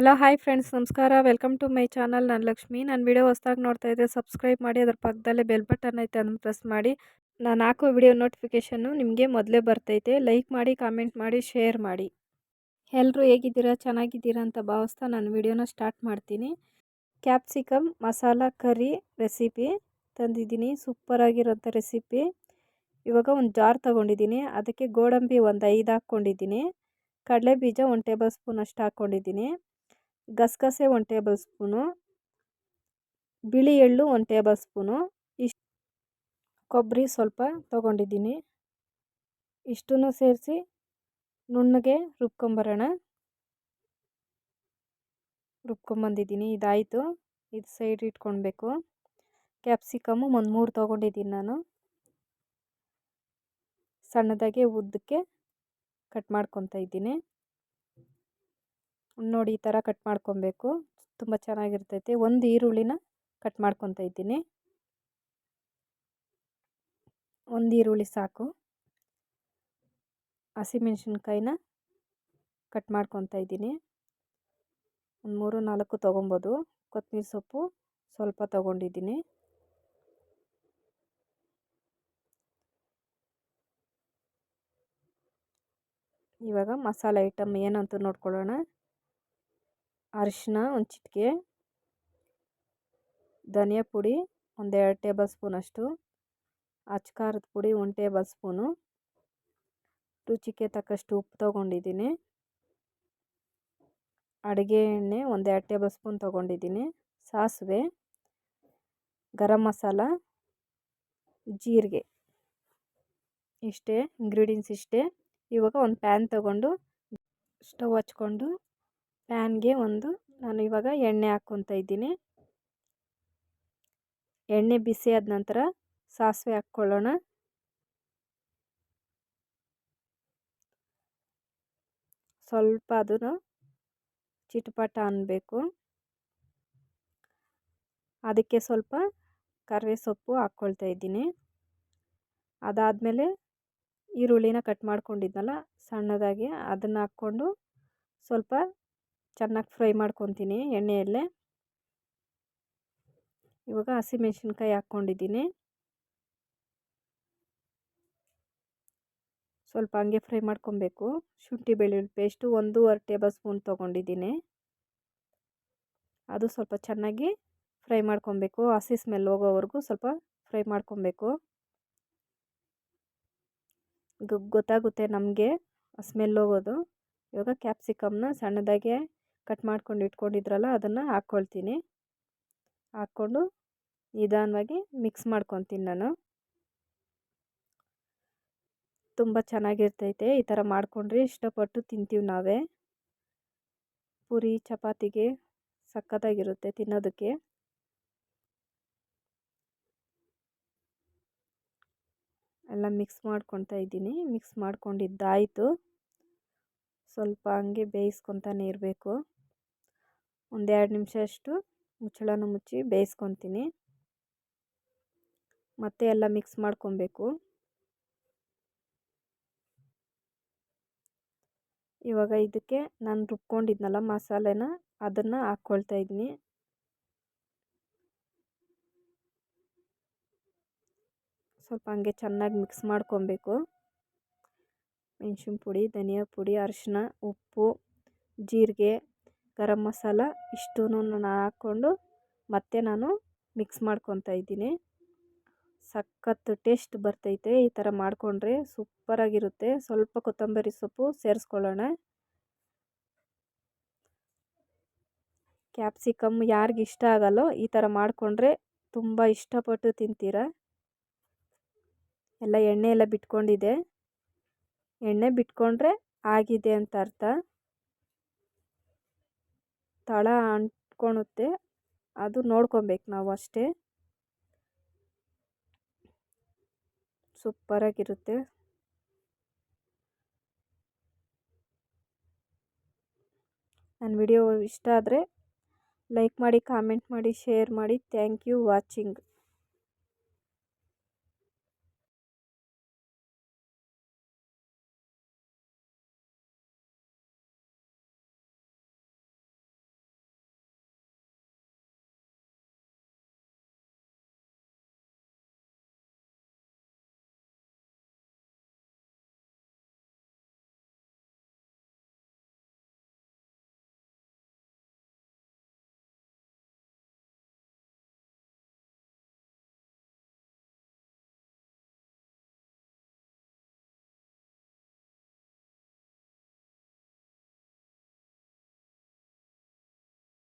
Hello, hi friends, ನಮಸ್ಕಾರ. Welcome to my channel. ನಾನು ಲಕ್ಷ್ಮಿ. ನಾನು ವಿಡಿಯೋ ಹೊಸ್ದಾಗಿ ನೋಡ್ತಾ ಇದ್ದೆ ಸಬ್ಸ್ಕ್ರೈಬ್ ಮಾಡಿ, ಅದರ ಪಕ್ಕದಲ್ಲೇ ಬೆಲ್ ಬಟನ್ ಐತೆ ಅದನ್ನು ಪ್ರೆಸ್ ಮಾಡಿ. ನಾನು ಹಾಕೋ ವಿಡಿಯೋ ನೋಟಿಫಿಕೇಷನ್ನು ನಿಮಗೆ ಮೊದಲೇ ಬರ್ತೈತೆ. ಲೈಕ್ ಮಾಡಿ ಕಾಮೆಂಟ್ ಮಾಡಿ ಶೇರ್ ಮಾಡಿ. ಎಲ್ಲರೂ ಹೇಗಿದ್ದೀರಾ? ಚೆನ್ನಾಗಿದ್ದೀರಾ ಅಂತ ಭಾವಿಸ್ತಾ ನಾನು ವಿಡಿಯೋನ ಸ್ಟಾರ್ಟ್ ಮಾಡ್ತೀನಿ. ಕ್ಯಾಪ್ಸಿಕಮ್ ಮಸಾಲ ಕರಿ ರೆಸಿಪಿ ತಂದಿದ್ದೀನಿ. ಸೂಪರಾಗಿರೋಂಥ ರೆಸಿಪಿ ಇವಾಗ ಒಂದು ಜಾರ್ ತೊಗೊಂಡಿದ್ದೀನಿ. ಅದಕ್ಕೆ ಗೋಡಂಬಿ ಒಂದು ಐದು ಹಾಕ್ಕೊಂಡಿದ್ದೀನಿ. ಕಡಲೆ ಬೀಜ ಒಂದು ಟೇಬಲ್ ಸ್ಪೂನ್ ಅಷ್ಟು ಹಾಕ್ಕೊಂಡಿದ್ದೀನಿ. ಗಸಗಸೆ ಒನ್ ಟೇಬಲ್ ಸ್ಪೂನು ಬಿಳಿ ಎಳ್ಳು ಒಂದು ಟೇಬಲ್ ಸ್ಪೂನು ಇಷ್ಟು ಕೊಬ್ಬರಿ ಸ್ವಲ್ಪ ತೊಗೊಂಡಿದ್ದೀನಿ. ಇಷ್ಟನ್ನು ಸೇರಿಸಿ ನುಣ್ಣಗೆ ರುಬ್ಕೊಂಬರೋಣ. ರುಬ್ಕೊಂಬಂದಿದ್ದೀನಿ, ಇದಾಯಿತು. ಇದು ಸೈಡ್ ಇಟ್ಕೊಳ್ಬೇಕು ಕ್ಯಾಪ್ಸಿಕಮ್ಮು ಒಂದು ಮೂರು ತೊಗೊಂಡಿದ್ದೀನಿ ನಾನು. ಸಣ್ಣದಾಗಿ ಉದ್ದಕ್ಕೆ ಕಟ್ ಮಾಡ್ಕೊತಾ ಇದ್ದೀನಿ. ನೋಡಿ ಈ ಥರ ಕಟ್ ಮಾಡ್ಕೊಬೇಕು. ತುಂಬ ಚೆನ್ನಾಗಿರ್ತೈತಿ. ಒಂದು ಈರುಳ್ಳಿನ ಕಟ್ ಮಾಡ್ಕೊತಾ ಇದ್ದೀನಿ. ಒಂದು ಈರುಳ್ಳಿ ಸಾಕು. ಹಸಿಮೆಣ್ಸಿನ್ಕಾಯಿನ ಕಟ್ ಮಾಡ್ಕೊತಾ ಇದ್ದೀನಿ. ಒಂದು ಮೂರು ನಾಲ್ಕು ತೊಗೊಬೋದು. ಕೊತ್ತಂಬರಿ ಸೊಪ್ಪು ಸ್ವಲ್ಪ ತೊಗೊಂಡಿದ್ದೀನಿ. ಇವಾಗ ಮಸಾಲೆ ಐಟಮ್ ಏನಂತ ನೋಡ್ಕೊಳ್ಳೋಣ. ಅರಿಶಿನ ಒಂದು ಚಿಟಿಕೆ. ಧನಿಯಾ ಪುಡಿ ಒಂದೆರಡು ಟೇಬಲ್ ಸ್ಪೂನಷ್ಟು ಅಚ್ಕಾರದ ಪುಡಿ ಒಂದು ಟೇಬಲ್ ಸ್ಪೂನು. ರುಚಿಗೆ ತಕ್ಕಷ್ಟು ಉಪ್ಪು ತೊಗೊಂಡಿದ್ದೀನಿ. ಅಡುಗೆ ಎಣ್ಣೆ ಒಂದೆರಡು ಟೇಬಲ್ ಸ್ಪೂನ್ ತೊಗೊಂಡಿದ್ದೀನಿ. ಸಾಸಿವೆ, ಗರಂ ಮಸಾಲ, ಜೀರಿಗೆ. ಇಷ್ಟೇ ಇಂಗ್ರೀಡಿಯೆಂಟ್ಸ್ ಇಷ್ಟೇ. ಇವಾಗ ಒಂದು ಪ್ಯಾನ್ ತಗೊಂಡು ಸ್ಟವ್ ಹಚ್ಕೊಂಡು ಪ್ಯಾನ್ಗೆ ಒಂದು, ನಾನು ಇವಾಗ ಎಣ್ಣೆ ಹಾಕ್ಕೊತ ಇದ್ದೀನಿ. ಎಣ್ಣೆ ಬಿಸಿ ಆದ ನಂತರ ಸಾಸಿವೆ ಹಾಕ್ಕೊಳ್ಳೋಣ. ಸ್ವಲ್ಪ ಅದನ್ನು ಚಿಟಪಟ ಅನ್ನಬೇಕು ಅದಕ್ಕೆ ಸ್ವಲ್ಪ ಕರಿವೆ ಸೊಪ್ಪು ಹಾಕ್ಕೊಳ್ತಾ ಇದ್ದೀನಿ. ಅದಾದಮೇಲೆ ಈರುಳ್ಳಿನ ಕಟ್ ಮಾಡ್ಕೊಂಡಿದ್ನಲ್ಲ ಸಣ್ಣದಾಗಿ ಅದನ್ನು ಹಾಕ್ಕೊಂಡು ಸ್ವಲ್ಪ ಚೆನ್ನಾಗಿ ಫ್ರೈ ಮಾಡ್ಕೊತೀನಿ ಎಣ್ಣೆಯಲ್ಲೇ. ಇವಾಗ ಹಸಿಮೆಣ್ಸಿನ್ಕಾಯಿ ಹಾಕ್ಕೊಂಡಿದ್ದೀನಿ. ಸ್ವಲ್ಪ ಹಂಗೆ ಫ್ರೈ ಮಾಡ್ಕೊಬೇಕು. ಶುಂಠಿ ಬೆಳ್ಳುಳ್ಳಿ ಪೇಸ್ಟು ಒಂದೂವರೆ ಟೇಬಲ್ ಸ್ಪೂನ್ ತೊಗೊಂಡಿದ್ದೀನಿ. ಅದು ಸ್ವಲ್ಪ ಚೆನ್ನಾಗಿ ಫ್ರೈ ಮಾಡ್ಕೊಬೇಕು. ಹಸಿ ಸ್ಮೆಲ್ ಹೋಗೋವರೆಗೂ ಸ್ವಲ್ಪ ಫ್ರೈ ಮಾಡ್ಕೊಬೇಕು. ಗೊತ್ತಾಗುತ್ತೆ ನಮಗೆ ಸ್ಮೆಲ್ ಹೋಗೋದು. ಇವಾಗ ಕ್ಯಾಪ್ಸಿಕಮ್ನ ಸಣ್ಣದಾಗೆ ಕಟ್ ಮಾಡ್ಕೊಂಡು ಇಟ್ಕೊಂಡಿದ್ರಲ್ಲ, ಅದನ್ನು ಹಾಕ್ಕೊಳ್ತೀನಿ ಹಾಕ್ಕೊಂಡು ನಿಧಾನವಾಗಿ ಮಿಕ್ಸ್ ಮಾಡ್ಕೊತೀನಿ ನಾನು. ತುಂಬ ಚೆನ್ನಾಗಿರ್ತೈತೆ, ಈ ಥರ ಮಾಡಿಕೊಂಡ್ರೆ ಇಷ್ಟಪಟ್ಟು ತಿಂತೀವಿ ನಾವೇ. ಪೂರಿ, ಚಪಾತಿಗೆ ಸಖತ್ತಾಗಿರುತ್ತೆ ತಿನ್ನೋದಕ್ಕೆ. ಎಲ್ಲ ಮಿಕ್ಸ್ ಮಾಡ್ಕೊತಾ ಇದ್ದೀನಿ, ಮಿಕ್ಸ್ ಮಾಡ್ಕೊಂಡಿದ್ದಾಯಿತು. ಸ್ವಲ್ಪ ಹಂಗೆ ಬೇಯಿಸ್ಕೊತಾನೆ ಇರಬೇಕು. ಒಂದೆರಡು ನಿಮಿಷ ಅಷ್ಟು ಮುಚ್ಚಳನ ಮುಚ್ಚಿ ಬೇಯಿಸ್ಕೊತೀನಿ. ಮತ್ತೆ ಎಲ್ಲ ಮಿಕ್ಸ್ ಮಾಡ್ಕೊಬೇಕು. ಇವಾಗ ಇದಕ್ಕೆ ನಾನು ರುಬ್ಕೊಂಡಿದ್ನಲ್ಲ ಮಸಾಲೆನ, ಅದನ್ನು ಹಾಕ್ಕೊಳ್ತಾ ಇದ್ದೀನಿ ಸ್ವಲ್ಪ ಹಂಗೆ ಚೆನ್ನಾಗಿ ಮಿಕ್ಸ್ ಮಾಡ್ಕೊಬೇಕು. ಮೆಣಸಿನ ಪುಡಿ, ಧನಿಯಾ ಪುಡಿ ಅರಿಶಿನ ಉಪ್ಪು, ಜೀರಿಗೆ, ಗರಂ ಮಸಾಲ ಇಷ್ಟೂ ನಾನು ಹಾಕ್ಕೊಂಡು ಮತ್ತೆ ನಾನು ಮಿಕ್ಸ್ ಮಾಡ್ಕೊತಾ ಇದ್ದೀನಿ. ಸಖತ್ತು ಟೇಸ್ಟ್ ಬರ್ತೈತೆ, ಈ ಥರ ಮಾಡಿಕೊಂಡ್ರೆ ಸೂಪರಾಗಿರುತ್ತೆ. ಸ್ವಲ್ಪ ಕೊತ್ತಂಬರಿ ಸೊಪ್ಪು ಸೇರಿಸ್ಕೊಳ್ಳೋಣ. ಕ್ಯಾಪ್ಸಿಕಮ್ ಯಾರಿಗೆ ಇಷ್ಟ ಆಗಲ್ಲೋ ಈ ಥರ ಮಾಡಿಕೊಂಡ್ರೆ ತುಂಬ ಇಷ್ಟಪಟ್ಟು ತಿಂತೀರ? ಎಲ್ಲ ಎಣ್ಣೆ ಎಲ್ಲ ಬಿಟ್ಕೊಂಡಿದೆ ಎಣ್ಣೆ ಬಿಟ್ಕೊಂಡ್ರೆ ಆಗಿದೆ ಅಂತ ಅರ್ಥ. ತಳ ಅಂಟ್ಕೊಳುತ್ತೆ ಅದು ನೋಡ್ಕೊಬೇಕು ನಾವು ಅಷ್ಟೇ. ಸೂಪರಾಗಿರುತ್ತೆ. ನನ್ನ ವಿಡಿಯೋ ಇಷ್ಟ ಆದರೆ ಲೈಕ್ ಮಾಡಿ, ಕಾಮೆಂಟ್ ಮಾಡಿ, ಶೇರ್ ಮಾಡಿ. Thank you watching.